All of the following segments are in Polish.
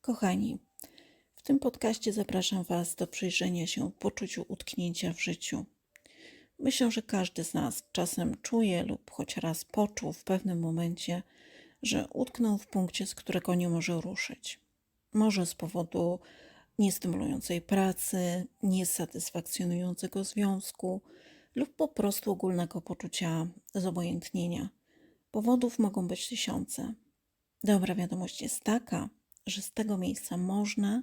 Kochani, w tym podcaście zapraszam Was do przyjrzenia się poczuciu utknięcia w życiu. Myślę, że każdy z nas czasem czuje lub choć raz poczuł w pewnym momencie, że utknął w punkcie, z którego nie może ruszyć. Może z powodu niestymulującej pracy, niesatysfakcjonującego związku lub po prostu ogólnego poczucia zobojętnienia. Powodów mogą być tysiące. Dobra wiadomość jest taka, że z tego miejsca można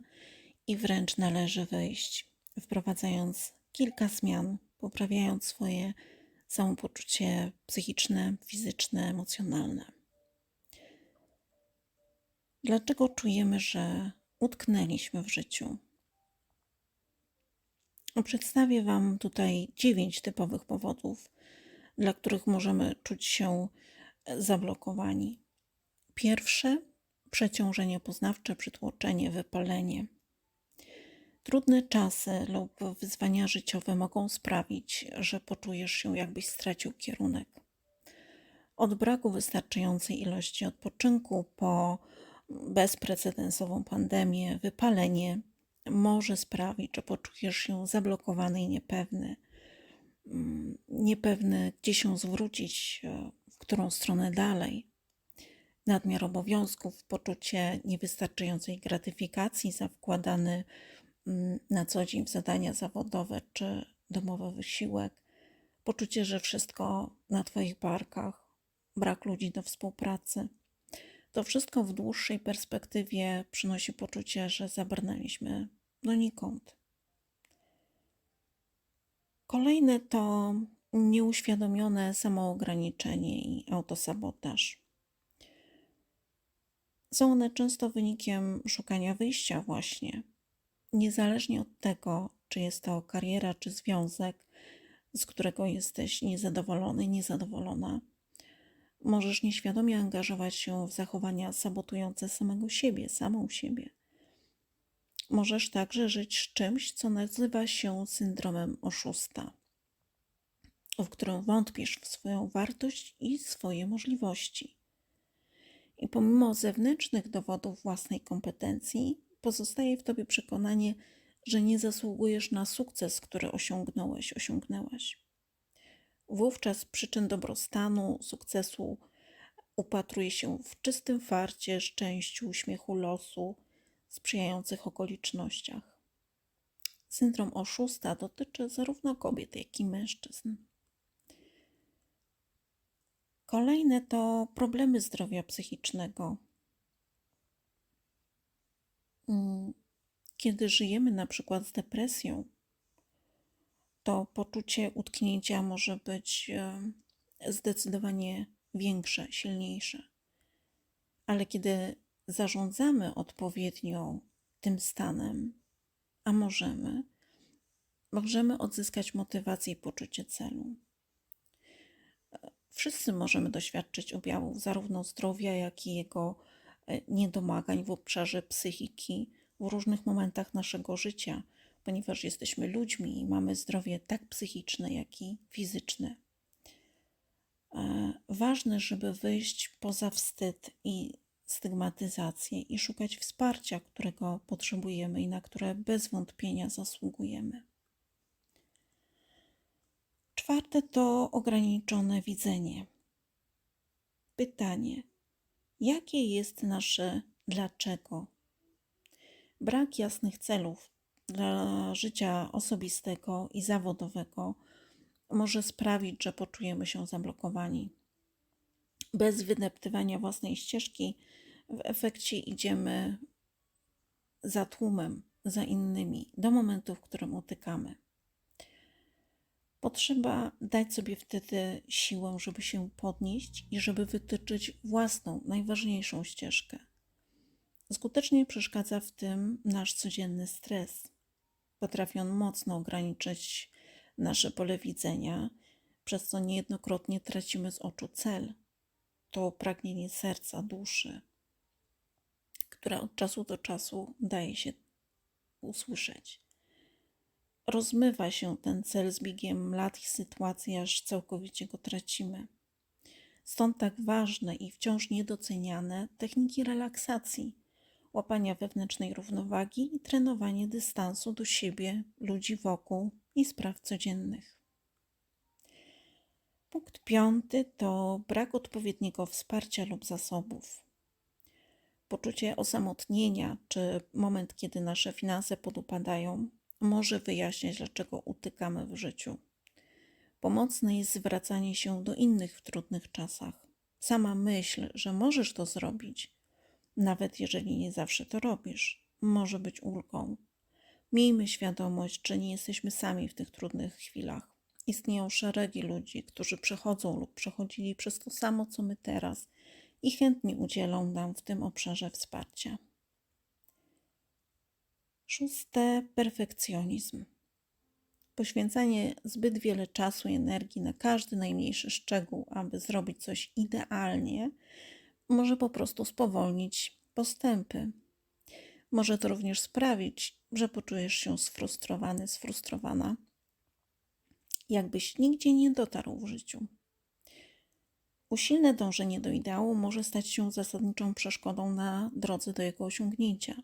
i wręcz należy wyjść, wprowadzając kilka zmian, poprawiając swoje samopoczucie psychiczne, fizyczne, emocjonalne. Dlaczego czujemy, że utknęliśmy w życiu? Przedstawię Wam tutaj dziewięć typowych powodów, dla których możemy czuć się zablokowani. Pierwsze przeciążenie poznawcze, przytłoczenie, wypalenie. Trudne czasy lub wyzwania życiowe mogą sprawić, że poczujesz się, jakbyś stracił kierunek. Od braku wystarczającej ilości odpoczynku po bezprecedensową pandemię, wypalenie może sprawić, że poczujesz się zablokowany i niepewny. Mm, niepewny, gdzie się zwrócić, w którą stronę dalej nadmiar obowiązków, poczucie niewystarczającej gratyfikacji za wkładany mm, na co dzień w zadania zawodowe czy domowy wysiłek, poczucie, że wszystko na Twoich barkach, brak ludzi do współpracy. To wszystko w dłuższej perspektywie przynosi poczucie, że zabrnęliśmy donikąd. Kolejne to nieuświadomione samoograniczenie i autosabotaż. Są one często wynikiem szukania wyjścia, właśnie. Niezależnie od tego, czy jest to kariera, czy związek, z którego jesteś niezadowolony, niezadowolona, możesz nieświadomie angażować się w zachowania sabotujące samego siebie, samą siebie. Możesz także żyć z czymś, co nazywa się syndromem oszusta, w którym wątpisz w swoją wartość i swoje możliwości. I pomimo zewnętrznych dowodów własnej kompetencji, pozostaje w tobie przekonanie, że nie zasługujesz na sukces, który osiągnąłeś, osiągnęłaś. Wówczas przyczyn dobrostanu, sukcesu upatruje się w czystym farcie, szczęściu, uśmiechu losu, sprzyjających okolicznościach. Syndrom oszusta dotyczy zarówno kobiet, jak i mężczyzn. Kolejne to problemy zdrowia psychicznego. Mm, kiedy żyjemy na przykład z depresją, to poczucie utknięcia może być e, zdecydowanie większe, silniejsze. Ale kiedy zarządzamy odpowiednio tym stanem, a możemy, możemy odzyskać motywację i poczucie celu. Wszyscy możemy doświadczyć objawów zarówno zdrowia, jak i jego e, niedomagań w obszarze psychiki w różnych momentach naszego życia, ponieważ jesteśmy ludźmi i mamy zdrowie tak psychiczne, jak i fizyczne. E, ważne, żeby wyjść poza wstyd i stygmatyzację i szukać wsparcia, którego potrzebujemy i na które bez wątpienia zasługujemy. Czwarte to ograniczone widzenie. Pytanie: jakie jest nasze dlaczego? Brak jasnych celów dla życia osobistego i zawodowego może sprawić, że poczujemy się zablokowani. Bez wydeptywania własnej ścieżki, w efekcie idziemy za tłumem, za innymi, do momentu, w którym utykamy. Potrzeba dać sobie wtedy siłę, żeby się podnieść i żeby wytyczyć własną, najważniejszą ścieżkę. Skutecznie przeszkadza w tym nasz codzienny stres. Potrafi on mocno ograniczyć nasze pole widzenia, przez co niejednokrotnie tracimy z oczu cel. To pragnienie serca, duszy, które od czasu do czasu daje się usłyszeć rozmywa się ten cel z biegiem lat i sytuacji, aż całkowicie go tracimy. Stąd tak ważne i wciąż niedoceniane techniki relaksacji, łapania wewnętrznej równowagi i trenowanie dystansu do siebie, ludzi wokół i spraw codziennych. Punkt piąty to brak odpowiedniego wsparcia lub zasobów. Poczucie osamotnienia czy moment, kiedy nasze finanse podupadają, może wyjaśniać, dlaczego utykamy w życiu. Pomocne jest zwracanie się do innych w trudnych czasach. Sama myśl, że możesz to zrobić, nawet jeżeli nie zawsze to robisz, może być ulgą. Miejmy świadomość, że nie jesteśmy sami w tych trudnych chwilach. Istnieją szeregi ludzi, którzy przechodzą lub przechodzili przez to samo, co my teraz i chętnie udzielą nam w tym obszarze wsparcia. Szóste perfekcjonizm. Poświęcanie zbyt wiele czasu i energii na każdy najmniejszy szczegół, aby zrobić coś idealnie, może po prostu spowolnić postępy. Może to również sprawić, że poczujesz się sfrustrowany, sfrustrowana, jakbyś nigdzie nie dotarł w życiu. Usilne dążenie do ideału może stać się zasadniczą przeszkodą na drodze do jego osiągnięcia.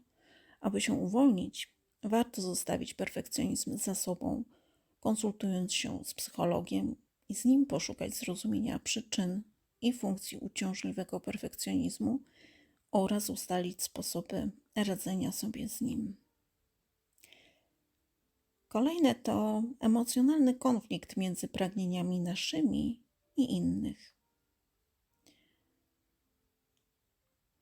Aby się uwolnić, warto zostawić perfekcjonizm za sobą, konsultując się z psychologiem i z nim poszukać zrozumienia przyczyn i funkcji uciążliwego perfekcjonizmu oraz ustalić sposoby radzenia sobie z nim. Kolejne to emocjonalny konflikt między pragnieniami naszymi i innych.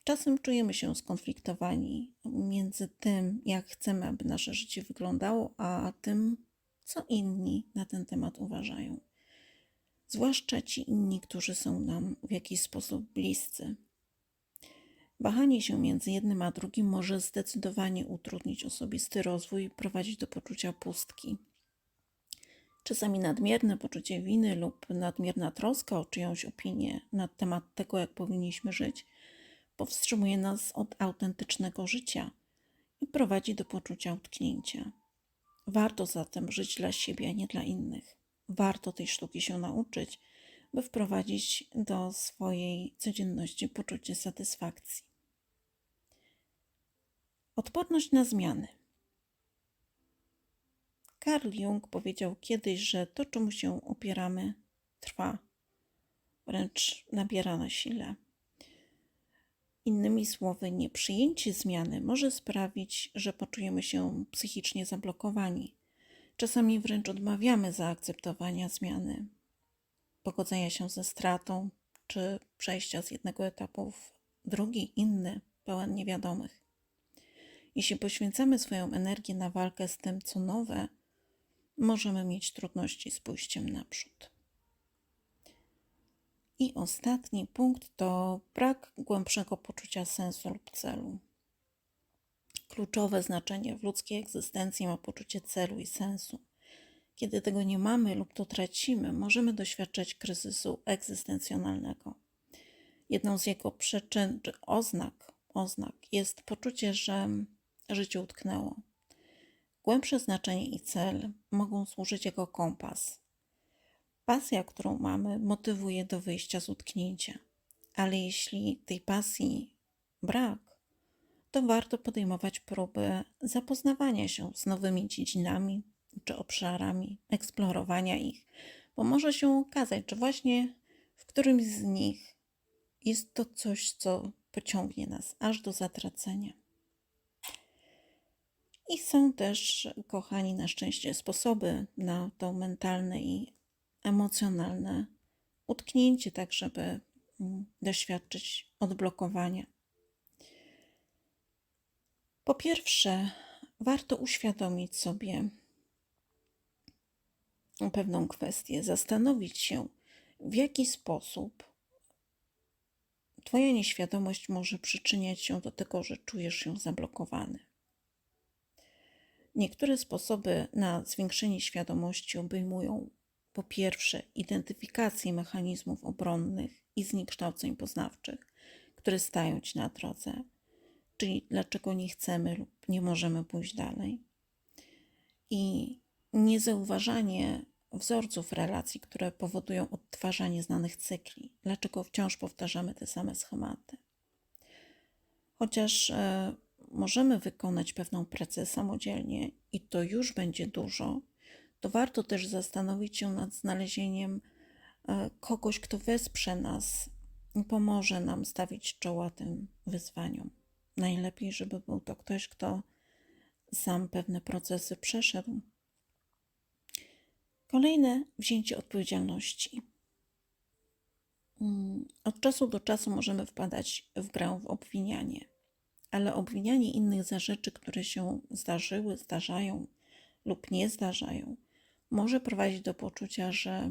Czasem czujemy się skonfliktowani między tym, jak chcemy, aby nasze życie wyglądało, a tym, co inni na ten temat uważają zwłaszcza ci inni, którzy są nam w jakiś sposób bliscy. Wahanie się między jednym a drugim może zdecydowanie utrudnić osobisty rozwój i prowadzić do poczucia pustki. Czasami nadmierne poczucie winy lub nadmierna troska o czyjąś opinię na temat tego, jak powinniśmy żyć, powstrzymuje nas od autentycznego życia i prowadzi do poczucia utknięcia. Warto zatem żyć dla siebie, a nie dla innych warto tej sztuki się nauczyć, by wprowadzić do swojej codzienności poczucie satysfakcji. Odporność na zmiany. Carl Jung powiedział kiedyś, że to, czemu się opieramy, trwa, wręcz nabiera na sile. Innymi słowy, nieprzyjęcie zmiany może sprawić, że poczujemy się psychicznie zablokowani, Czasami wręcz odmawiamy zaakceptowania zmiany, pogodzenia się ze stratą, czy przejścia z jednego etapu w drugi, inny, pełen niewiadomych. Jeśli poświęcamy swoją energię na walkę z tym, co nowe, możemy mieć trudności z pójściem naprzód. I ostatni punkt to brak głębszego poczucia sensu lub celu. Kluczowe znaczenie w ludzkiej egzystencji ma poczucie celu i sensu. Kiedy tego nie mamy lub to tracimy, możemy doświadczać kryzysu egzystencjonalnego. Jedną z jego przyczyn czy oznak, oznak jest poczucie, że życie utknęło. Głębsze znaczenie i cel mogą służyć jako kompas. Pasja, którą mamy, motywuje do wyjścia z utknięcia, ale jeśli tej pasji brak, to warto podejmować próby zapoznawania się z nowymi dziedzinami czy obszarami, eksplorowania ich, bo może się okazać, że właśnie w którymś z nich jest to coś, co pociągnie nas aż do zatracenia. I są też, kochani, na szczęście sposoby na to mentalne i emocjonalne utknięcie, tak żeby mm, doświadczyć odblokowania. Po pierwsze, warto uświadomić sobie pewną kwestię, zastanowić się, w jaki sposób Twoja nieświadomość może przyczyniać się do tego, że czujesz się zablokowany. Niektóre sposoby na zwiększenie świadomości obejmują po pierwsze identyfikację mechanizmów obronnych i zniekształceń poznawczych, które stają Ci na drodze czyli dlaczego nie chcemy lub nie możemy pójść dalej. I niezauważanie wzorców relacji, które powodują odtwarzanie znanych cykli, dlaczego wciąż powtarzamy te same schematy. Chociaż e, możemy wykonać pewną pracę samodzielnie i to już będzie dużo, to warto też zastanowić się nad znalezieniem e, kogoś, kto wesprze nas i pomoże nam stawić czoła tym wyzwaniom. Najlepiej, żeby był to ktoś, kto sam pewne procesy przeszedł. Kolejne wzięcie odpowiedzialności. Mm, Od czasu do czasu możemy wpadać w grę w obwinianie, ale obwinianie innych za rzeczy, które się zdarzyły, zdarzają lub nie zdarzają, może prowadzić do poczucia, że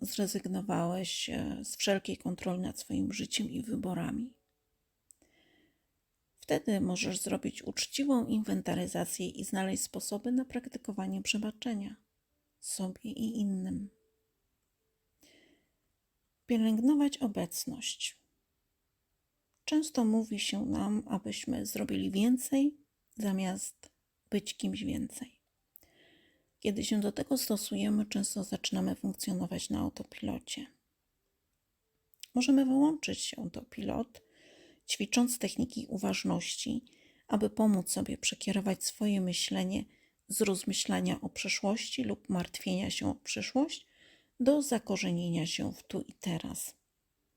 zrezygnowałeś e, z wszelkiej kontroli nad swoim życiem i wyborami. Wtedy możesz zrobić uczciwą inwentaryzację i znaleźć sposoby na praktykowanie przebaczenia sobie i innym. Pielęgnować obecność. Często mówi się nam, abyśmy zrobili więcej, zamiast być kimś więcej. Kiedy się do tego stosujemy, często zaczynamy funkcjonować na autopilocie. Możemy wyłączyć się autopilot, ćwicząc techniki uważności, aby pomóc sobie przekierować swoje myślenie z rozmyślania o przeszłości lub martwienia się o przyszłość do zakorzenienia się w tu i teraz.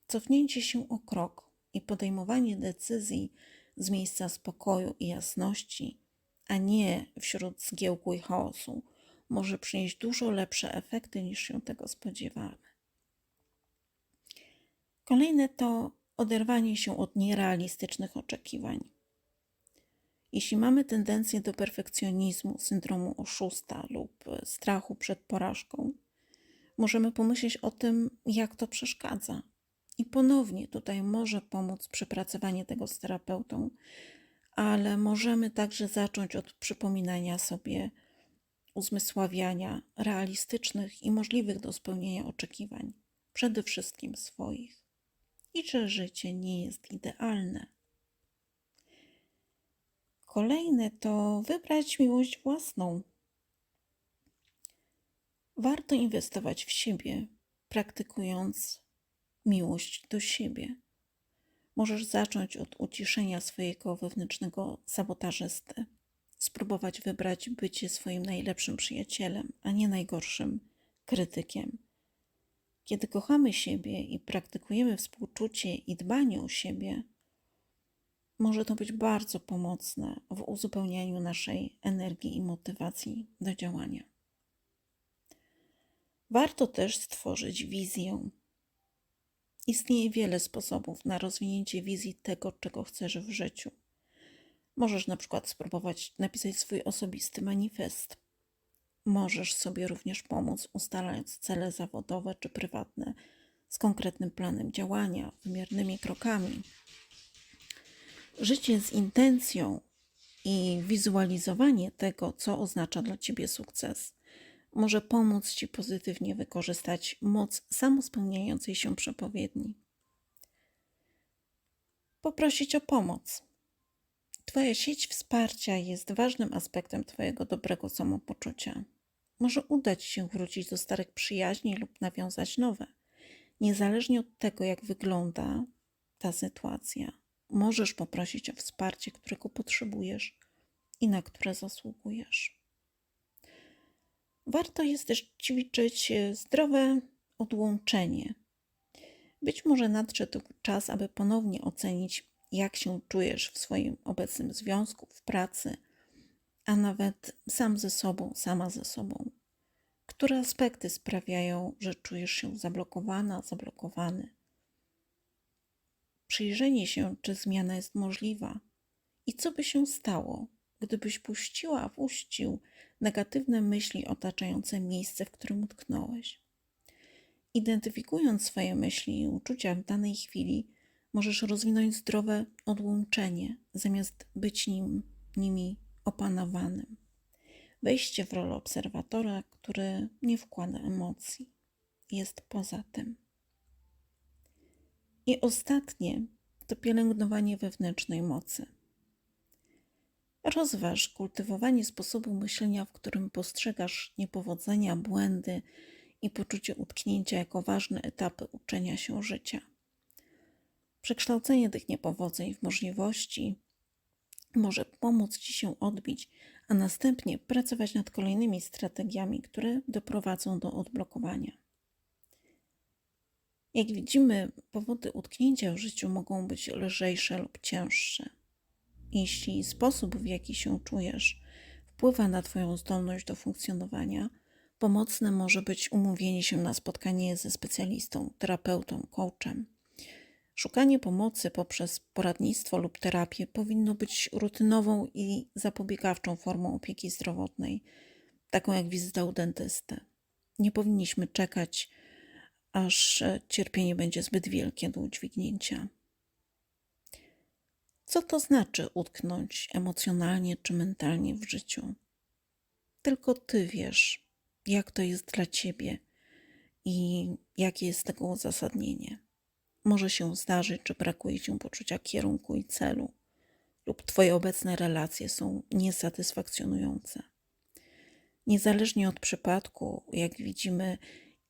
Cofnięcie się o krok i podejmowanie decyzji z miejsca spokoju i jasności, a nie wśród zgiełku i chaosu, może przynieść dużo lepsze efekty niż się tego spodziewamy. Kolejne to oderwanie się od nierealistycznych oczekiwań. Jeśli mamy tendencję do perfekcjonizmu, syndromu oszusta lub strachu przed porażką, możemy pomyśleć o tym, jak to przeszkadza. I ponownie tutaj może pomóc przepracowanie tego z terapeutą, ale możemy także zacząć od przypominania sobie uzmysławiania realistycznych i możliwych do spełnienia oczekiwań, przede wszystkim swoich, i że życie nie jest idealne. Kolejne to wybrać miłość własną. Warto inwestować w siebie, praktykując miłość do siebie. Możesz zacząć od uciszenia swojego wewnętrznego sabotażysty spróbować wybrać bycie swoim najlepszym przyjacielem, a nie najgorszym krytykiem. Kiedy kochamy siebie i praktykujemy współczucie i dbanie o siebie, może to być bardzo pomocne w uzupełnianiu naszej energii i motywacji do działania. Warto też stworzyć wizję. Istnieje wiele sposobów na rozwinięcie wizji tego, czego chcesz w życiu. Możesz na przykład spróbować napisać swój osobisty manifest. Możesz sobie również pomóc ustalając cele zawodowe czy prywatne z konkretnym planem działania, wymiernymi krokami. Życie z intencją i wizualizowanie tego, co oznacza dla Ciebie sukces, może pomóc Ci pozytywnie wykorzystać moc samospełniającej się przepowiedni. Poprosić o pomoc. Twoja sieć wsparcia jest ważnym aspektem Twojego dobrego samopoczucia. Może udać się wrócić do starych przyjaźni lub nawiązać nowe. Niezależnie od tego, jak wygląda ta sytuacja, możesz poprosić o wsparcie, którego potrzebujesz i na które zasługujesz. Warto jest też ćwiczyć zdrowe odłączenie. Być może nadszedł czas, aby ponownie ocenić jak się czujesz w swoim obecnym związku, w pracy, a nawet sam ze sobą, sama ze sobą. Które aspekty sprawiają, że czujesz się zablokowana, zablokowany? Przyjrzenie się, czy zmiana jest możliwa i co by się stało, gdybyś puściła, puścił negatywne myśli otaczające miejsce, w którym utknąłeś. Identyfikując swoje myśli i uczucia w danej chwili, możesz rozwinąć zdrowe odłączenie, zamiast być nim, nimi opanowanym. Wejście w rolę obserwatora, który nie wkłada emocji, jest poza tym. I ostatnie to pielęgnowanie wewnętrznej mocy. Rozważ kultywowanie sposobu myślenia, w którym postrzegasz niepowodzenia, błędy i poczucie utknięcia jako ważne etapy uczenia się życia. Przekształcenie tych niepowodzeń w możliwości może pomóc Ci się odbić, a następnie pracować nad kolejnymi strategiami, które doprowadzą do odblokowania. Jak widzimy, powody utknięcia w życiu mogą być lżejsze lub cięższe. Jeśli sposób, w jaki się czujesz, wpływa na Twoją zdolność do funkcjonowania, pomocne może być umówienie się na spotkanie ze specjalistą, terapeutą, coachem. Szukanie pomocy poprzez poradnictwo lub terapię powinno być rutynową i zapobiegawczą formą opieki zdrowotnej, taką jak wizyta u dentysty. Nie powinniśmy czekać, aż e, cierpienie będzie zbyt wielkie do udźwignięcia. Co to znaczy utknąć emocjonalnie czy mentalnie w życiu? Tylko ty wiesz, jak to jest dla ciebie i jakie jest tego uzasadnienie. Może się zdarzyć, że brakuje ci poczucia kierunku i celu, lub twoje obecne relacje są niesatysfakcjonujące. Niezależnie od przypadku, jak widzimy,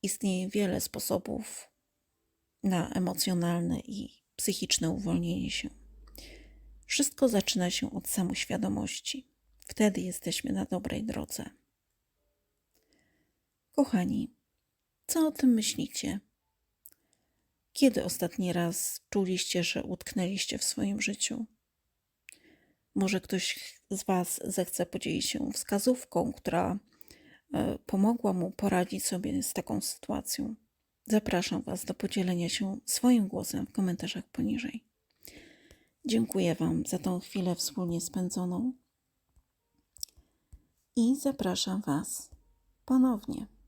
istnieje wiele sposobów na emocjonalne i psychiczne uwolnienie się. Wszystko zaczyna się od samoświadomości. Wtedy jesteśmy na dobrej drodze. Kochani, co o tym myślicie? Kiedy ostatni raz czuliście, że utknęliście w swoim życiu? Może ktoś z Was zechce podzielić się wskazówką, która e, pomogła mu poradzić sobie z taką sytuacją. Zapraszam Was do podzielenia się swoim głosem w komentarzach poniżej. Dziękuję Wam za tą chwilę wspólnie spędzoną i zapraszam Was ponownie.